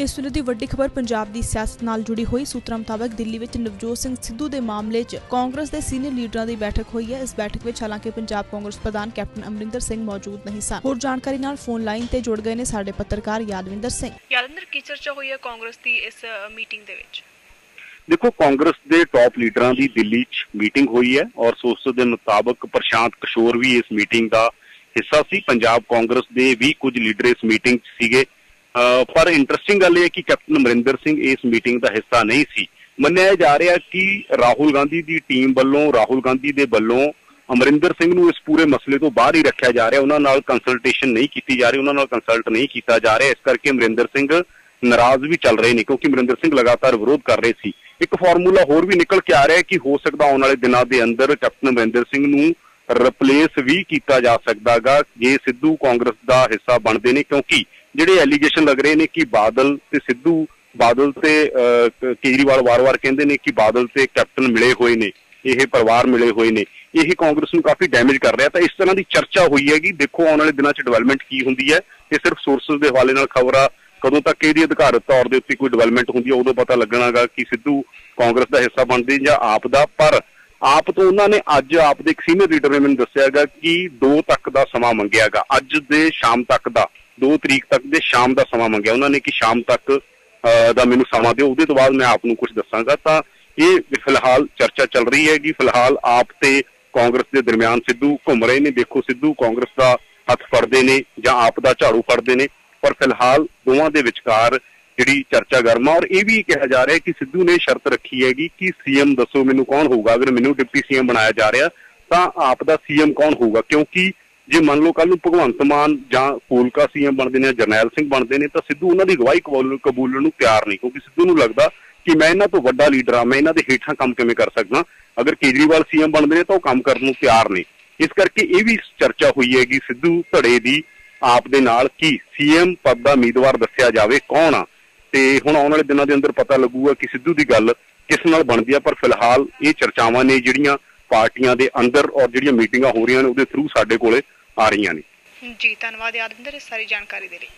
ਇਸ ਵੇਲੇ ਦੀ ਵੱਡੀ ਖਬਰ ਪੰਜਾਬ ਦੀ ਸਿਆਸਤ ਨਾਲ ਜੁੜੀ ਹੋਈ। ਸੂਤਰਾਂ ਮੁਤਾਬਕ ਦਿੱਲੀ ਵਿੱਚ ਨਵਜੋਤ ਸਿੰਘ ਸਿੱਧੂ ਦੇ ਮਾਮਲੇ 'ਚ ਕਾਂਗਰਸ ਦੇ ਸੀਨੀਅਰ ਲੀਡਰਾਂ ਦੀ ਬੈਠਕ ਹੋਈ ਹੈ। ਇਸ ਬੈਠਕ ਵਿੱਚ ਹਾਲਾਂਕਿ ਪੰਜਾਬ ਕਾਂਗਰਸ ਪ੍ਰਧਾਨ ਕੈਪਟਨ ਅਮਰਿੰਦਰ ਸਿੰਘ ਮੌਜੂਦ ਨਹੀਂ ਸਨ। ਹੋਰ ਜਾਣਕਾਰੀ ਨਾਲ ਫੋਨ ਲਾਈਨ ਤੇ ਜੁੜ ਗਏ ਨੇ ਸਾਡੇ ਪੱਤਰਕਾਰ ਯਾਦਵਿੰਦਰ ਸਿੰਘ। ਯਾਦਵਿੰਦਰ ਕੀ ਚਰਚਾ ਹੋਈ ਹੈ ਕਾਂਗਰਸ ਦੀ ਇਸ ਮੀਟਿੰਗ ਦੇ ਵਿੱਚ? ਦੇਖੋ ਕਾਂਗਰਸ ਦੇ ਟੌਪ ਲੀਡਰਾਂ ਦੀ ਦਿੱਲੀ 'ਚ ਮੀਟਿੰਗ ਹੋਈ ਹੈ ਔਰ ਸੋਰਸ ਦੇ ਮੁਤਾਬਕ ਪ੍ਰਸ਼ਾਂਤ ਕਿਸ਼ੋਰ ਵੀ ਇਸ ਮੀਟਿੰਗ ਦਾ ਹਿੱਸਾ ਸੀ। ਪੰਜਾਬ ਕਾਂਗਰਸ ਦੇ ਵੀ ਕੁਝ ਲੀਡਰ ਇਸ ਮੀਟਿੰਗ 'ਚ ਸੀਗੇ। ਪਰ ਇੰਟਰਸਟਿੰਗ ਗੱਲ ਇਹ ਹੈ ਕਿ ਕੈਪਟਨ ਅਮਰਿੰਦਰ ਸਿੰਘ ਇਸ ਮੀਟਿੰਗ ਦਾ ਹਿੱਸਾ ਨਹੀਂ ਸੀ। ਮੰਨਿਆ ਜਾ ਰਿਹਾ ਕਿ ਰਾਹੁਲ ਗਾਂਧੀ ਦੀ ਟੀਮ ਵੱਲੋਂ, ਰਾਹੁਲ ਗਾਂਧੀ ਦੇ ਵੱਲੋਂ ਅਮਰਿੰਦਰ ਸਿੰਘ ਨੂੰ ਇਸ ਪੂਰੇ ਮਸਲੇ ਤੋਂ ਬਾਹਰ ਹੀ ਰੱਖਿਆ ਜਾ ਰਿਹਾ। ਉਹਨਾਂ ਨਾਲ ਕੰਸਲਟੇਸ਼ਨ ਨਹੀਂ ਕੀਤੀ ਜਾ ਰਹੀ, ਉਹਨਾਂ ਨਾਲ ਕੰਸਲਟ ਨਹੀਂ ਕੀਤਾ ਜਾ ਰਿਹਾ। ਇਸ ਕਰਕੇ ਅਮਰਿੰਦਰ ਸਿੰਘ ਨਾਰਾਜ਼ ਵੀ ਚੱਲ ਰਹੇ ਨੇ, ਕਿਉਂਕਿ ਅਮਰਿੰਦਰ ਸਿੰਘ ਲਗਾਤਾਰ ਵਿਰੋਧ ਕਰ ਰਹੇ ਸੀ। ਇੱਕ ਫਾਰਮੂਲਾ ਹੋਰ ਵੀ ਨਿਕਲ ਕੇ ਆ ਰਿਹਾ ਹੈ ਕਿ ਹੋ ਸਕਦਾ ਆਉਣ ਵਾਲੇ ਦਿਨਾਂ ਦੇ ਅੰਦਰ ਕੈਪਟਨ ਅਮਰਿੰਦਰ ਸਿੰਘ ਨੂੰ ਰਿਪਲੇਸ ਵੀ ਕੀਤਾ ਜਾ ਸਕਦਾਗਾ। ਜੇ ਸਿੱਧੂ ਕਾਂਗਰਸ ਦਾ ਹਿੱਸਾ ਬਣਦੇ ਨੇ ਕਿਉਂਕਿ ਜਿਹੜੇ ਐਲੀਗੇਸ਼ਨ ਲੱਗ ਰਹੇ ਨੇ ਕਿ ਬਾਦਲ ਤੇ ਸਿੱਧੂ ਬਾਦਲ ਤੇ ਅਹ, ਕੇਜਰੀਵਾਲ ਵਾਰ-ਵਾਰ ਕਹਿੰਦੇ ਨੇ ਕਿ ਬਾਦਲ ਤੇ ਕੈਪਟਨ ਮਿਲੇ ਹੋਏ ਨੇ ਇਹ ਪਰਿਵਾਰ ਮਿਲੇ ਹੋਏ ਨੇ ਇਹ ਕਾਂਗਰਸ ਨੂੰ ਕਾਫੀ ਡੈਮੇਜ ਕਰ ਰਿਹਾ। ਤਾਂ ਇਸ ਤਰ੍ਹਾਂ ਦੀ ਚਰਚਾ ਹੋਈ ਹੈਗੀ। ਦੇਖੋ ਆਉਣ ਵਾਲੇ ਦਿਨਾਂ 'ਚ ਡਿਵੈਲਪਮੈਂਟ ਕੀ ਹੁੰਦੀ ਹੈ ਇਹ ਸਿਰਫ ਸੋਰਸਸ ਦੇ ਹਵਾਲੇ ਨਾਲ ਖਬਰਾਂ ਕਦੋਂ ਤੱਕ ਇਹਦੀ ਅਧਿਕਾਰਤ ਤੌਰ ਦੇ ਉੱਤੇ ਕੋਈ ਡਿਵੈਲਪਮੈਂਟ ਹੁੰਦੀ ਹੈ ਉਦੋਂ ਪਤਾ ਲੱਗਣਾਗਾ ਕਿ ਸਿੱਧੂ ਕਾਂਗਰਸ ਦਾ ਹਿੱਸਾ ਬਣਦੇ ਜਾਂ ਆਪ ਦਾ। ਪਰ ਆਪ ਤੋਂ ਉਹਨਾਂ ਨੇ ਅੱਜ ਆਪ ਦੇ ਇੱਕ ਸੀਨੀਅਰ ਲੀਡਰ ਨੇ ਮੈਨੂੰ ਦੱਸਿਆਗਾ ਕਿ 2 ਤੱਕ ਦਾ ਸਮਾਂ ਮੰਗਿਆਗਾ ਅੱਜ ਦੇ ਸ਼ਾਮ ਤੱਕ ਦਾ 2 ਤਰੀਕ ਤੱਕ ਦੇ ਸ਼ਾਮ ਦਾ ਸਮਾਂ ਮੰਗਿਆ। ਉਹਨਾਂ ਨੇ ਕਿ ਸ਼ਾਮ ਤੱਕ ਅਹ, ਦਾ ਮੈਨੂੰ ਸਮਾਂ ਦਿਓ। ਉਹਦੇ ਤੋਂ ਬਾਅਦ ਮੈਂ ਆਪ ਨੂੰ ਕੁਝ ਦੱਸਾਂਗਾ। ਤਾਂ ਇਹ ਫਿਲਹਾਲ ਚਰਚਾ ਚੱਲ ਰਹੀ ਹੈਗੀ। ਫਿਲਹਾਲ ਆਪ ਤੇ ਕਾਂਗਰਸ ਦੇ ਦਰਮਿਆਨ ਸਿੱਧੂ ਘੁੰਮ ਰਹੇ ਨੇ। ਦੇਖੋ ਸਿੱਧੂ ਕਾਂਗਰਸ ਦਾ ਹੱਥ ਫੜਦੇ ਨੇ ਜਾਂ ਆਪ ਦਾ ਝਾੜੂ ਫੜਦੇ ਨੇ। ਪਰ ਫਿਲਹਾਲ ਦੋਵਾਂ ਦੇ ਵਿਚਕਾਰ ਜਿਹੜੀ ਚਰਚਾ ਗਰਮ ਆ ਔਰ ਇਹ ਵੀ ਕਿਹਾ ਜਾ ਰਿਹਾ ਕਿ ਸਿੱਧੂ ਨੇ ਸ਼ਰਤ ਰੱਖੀ ਹੈਗੀ ਕਿ ਸੀਐਮ ਦੱਸੋ ਮੈਨੂੰ ਕੌਣ ਹੋਊਗਾ? ਅਗਰ ਮੈਨੂੰ ਡਿਪਟੀ ਸੀਐਮ ਬਣਾਇਆ ਜਾ ਰਿਹਾ, ਤਾਂ ਆਪ ਦਾ ਸੀਐਮ ਕੌਣ ਹੋਊਗਾ? ਕਿਉਂਕਿ ਜੇ ਮੰਨ ਲਓ ਕੱਲ ਨੂੰ ਭਗਵੰਤ ਮਾਨ ਜਾਂ ਫੂਲਕਾ ਸੀਐਮ ਬਣਦੇ ਨੇ ਜਾਂ ਜਰਨੈਲ ਸਿੰਘ ਬਣਦੇ ਨੇ, ਤਾਂ ਸਿੱਧੂ ਉਹਨਾਂ ਦੀ ਅਗਵਾਈ ਕਬੂਲ- ਕਬੂਲਣ ਨੂੰ ਤਿਆਰ ਨਹੀਂ, ਕਿਉਂਕਿ ਸਿੱਧੂ ਨੂੰ ਲੱਗਦਾ ਕਿ ਮੈਂ ਇਹਨਾਂ ਤੋਂ ਵੱਡਾ ਲੀਡਰ ਆ ਮੈਂ ਇਹਨਾਂ ਦੇ ਹੇਠਾਂ ਕੰਮ ਕਿਵੇਂ ਕਰ ਸਕਦਾ? ਅਗਰ ਕੇਜਰੀਵਾਲ ਸੀਐਮ ਬਣਦੇ ਨੇ, ਤਾਂ ਉਹ ਕੰਮ ਕਰਨ ਨੂੰ ਤਿਆਰ ਨਹੀਂ ਇਸ ਕਰਕੇ ਇਹ ਵੀ ਚਰਚਾ ਹੋਈ ਹੈ ਕਿ ਸਿੱਧੂ ਧੜੇ ਦੀ ਆਪ ਦੇ ਨਾਲ ਕੀ ਸੀਐਮ ਪਦ ਦਾ ਉਮੀਦਵਾਰ ਦੱਸਿਆ ਜਾਵੇ ਕੌਣ ਆ। ਤੇ ਹੁਣ ਆਉਣ ਵਾਲੇ ਦਿਨਾਂ ਦੇ ਅੰਦਰ ਪਤਾ ਲੱਗੂਗਾ ਕਿ ਸਿੱਧੂ ਦੀ ਗੱਲ ਕਿਸ ਨਾਲ ਬਣਦੀ ਆ, ਪਰ ਫਿਲਹਾਲ ਇਹ ਚਰਚਾਵਾਂ ਨੇ ਜਿਹੜੀਆਂ ਪਾਰਟੀਆਂ ਦੇ ਅੰਦਰ ਔਰ ਜਿਹੜੀਆਂ ਮੀਟਿੰਗਾਂ ਹੋ ਰਹੀਆਂ ਨੇ, ਉਹਦੇ ਥਰੂ ਸਾਡੇ ਕੋਲੇ ਆ ਰਹੀਆਂ ਨੇ। ਜੀ, ਧੰਨਵਾਦ ਯਾਦਵਿੰਦਰ, ਇਸ ਸਾਰੀ ਜਾਣਕਾਰੀ ਦੇ ਲਈ।